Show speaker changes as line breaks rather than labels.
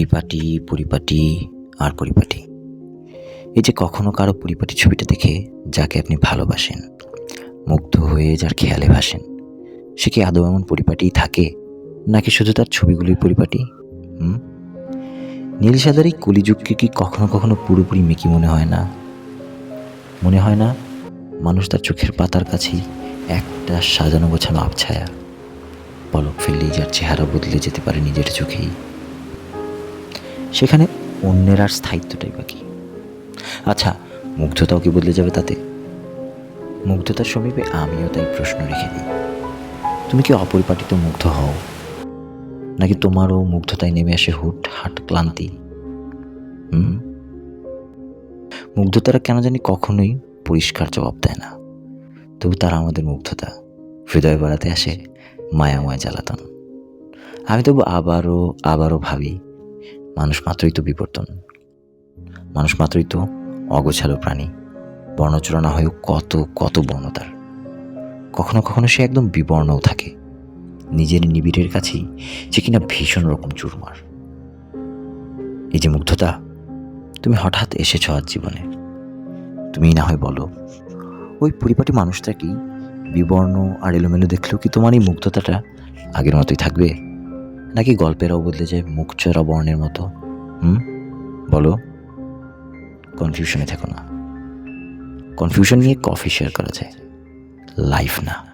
পরিপাটি পরিপাটি আর পরিপাটি। এই যে কখনো কারও পরিপাটি ছবিটা দেখে যাকে আপনি ভালোবাসেন, মুগ্ধ হয়ে যার খেয়ালে ভাসেন, সে কি আদৌ এমন পরিপাটিই থাকে? নাকি শুধু তার ছবিগুলোই পরিপাটি? হুম? নীল সাদার কলিযুগকে কি কখনো কখনো পুরোপুরি মেকি মনে হয় না? মনে হয় না? মানুষ তার চোখের পাতার কাছেই একটা সাজানো গোছানো আবছায়া। পলক ফেললেই যার চেহারা বদলে যেতে পারে নিজের চোখেই। সেখানে অন্যের আর স্থায়িত্বটাই বাকি আচ্ছা মুগ্ধতাও কি বদলে যাবে তাতে? মুগ্ধতার সমীপে আমিও তাই প্রশ্ন রেখে দিই। তুমি কি অপরিপাটিত মুগ্ধ হও? নাকি তোমারও মুগ্ধতায় নেমে আসে হুট হাট ক্লান্তি? হুম? মুগ্ধতারা কেন জানি কখনোই পরিষ্কার জবাব দেয় না। তবু তারা আমাদের মুগ্ধতা, হৃদয় বাড়াতে আসে মায়াময় জ্বালাতন। আমি তবু আবারও আবারও ভাবি মানুষ মাত্রই তো বিবর্তন। মানুষ মাত্রই তো অগোছালো প্রাণী। বর্ণচূড়া না হয়েও কত কত বর্ণ তার। কখনো কখনো সে একদম বিবর্ণও থাকে। নিজের নিবিড়ের কাছেই যে কিনা ভীষণ রকম চুরমার। এই যে মুগ্ধতা, তুমি হঠাৎ এসেছ আজ জীবনে। তুমি না হয় বলো, ওই পরিপাটি মানুষটাকেই বিবর্ণ আর এলোমেলো দেখলেও কি তোমার এই মুগ্ধতাটা আগের মতোই থাকবে? নাকি গল্পেরাও বদলে যায় মুখ চড়া বর্ণের মতো? হুম? বলো। কনফিউশনে থেকো না। কনফিউশন নিয়ে কফি শেয়ার করা যায়। লাইফ না।